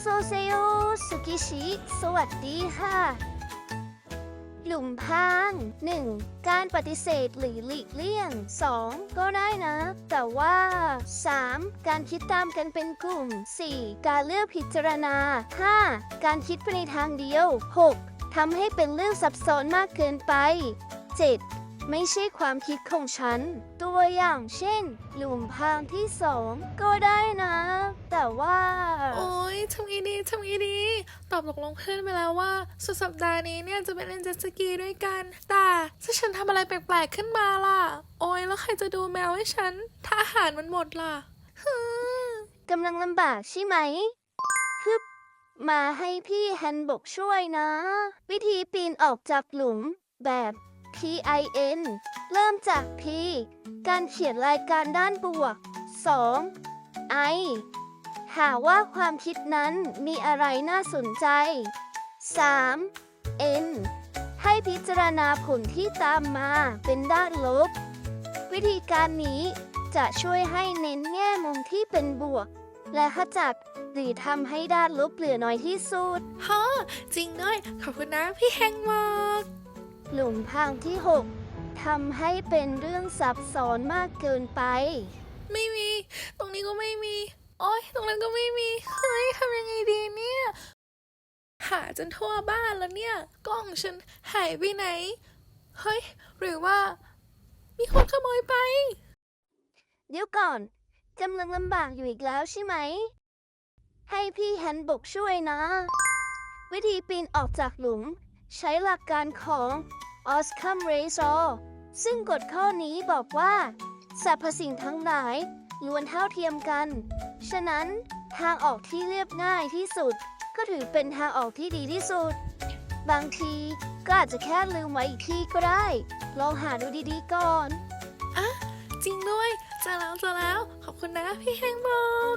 โซเซโอสุกิชิ สวัสดีค่ะ หลุมพราง 1. การปฏิเสธหรือหลีกเลี่ยง 2. ก็ได้นะ แต่ว่า 3. การคิดตามกันเป็นกลุ่ม 4. การเลือกพิจารณา 5. การคิดไปในทางเดียว 6. ทำให้เป็นเรื่องซับซ้อนมากเกินไป 7. ไม่ใช่ความคิดของฉัน ตัวอย่างเช่น หลุมพรางที่สองก็ได้นะ แต่ว่า ทำไงดีทำไงดี ตอบตกลงเพื่อนไปแล้วว่า สุดสัปดาห์นี้เนี่ยจะไปเล่นเจ็ตสกีด้วยกัน แต่ถ้าฉันทำอะไรแปลกๆขึ้นมาล่ะ โอ๊ยแล้วใครจะดูแมวให้ฉัน ถ้าอาหารมันหมดล่ะฮกำลังลำบากใช่ไหมฮึบมาให้พี่แฮนบกช่วยนะ วิธีปีนออกจากหลุมแบบ P I N เริ่มจาก P การเขียนรายการด้านบวก 2. I หาว่าความคิดนั้นมีอะไรน่าสนใจ 3. N ให้พิจารณาผลที่ตามมาเป็นด้านลบ วิธีการนี้จะช่วยให้เน้นแง่มุมที่เป็นบวก และขจัดหรือทำให้ด้านลบเหลือน้อยที่สุดฮะจริงด้วย ขอบคุณนะพี่แฮงบอกหลุมพรางที่ 6ทำให้เป็นเรื่องซับซ้อนมากเกินไป ไม่มี ตรงนี้ก็ไม่มี โอ๊ยตรงนั้นก็ไม่มี เฮ้ยทำยังไงดีเนี่ย หาจนทั่วบ้านแล้วเนี่ย กล้องฉันหายไปไหน เฮ้ย หรือว่า มีคนขโมยไป เดี๋ยวก่อนกำลังลำบากอยู่อีกแล้วใช่ไหม ให้พี่แฮนบกช่วยนะ วิธีปีนออกจากหลุม ใช้หลักการของ o s c a m r a z o r ซึ่งกฎข้อนี้บอกว่าสรรพสิ่งทั้งหลาย ล้วนเท่าเทียมกัน ฉะนั้นทางออกที่เรียบง่ายที่สุด ก็ถือเป็นทางออกที่ดีที่สุด บางทีก็อาจจะแค่ลืมไว้อีกที่ก็ได้ ลองหาดูดีๆก่อนอะจริงด้วยจะแล้วจะแล้ว ขอบคุณนะพี่แฮงบอก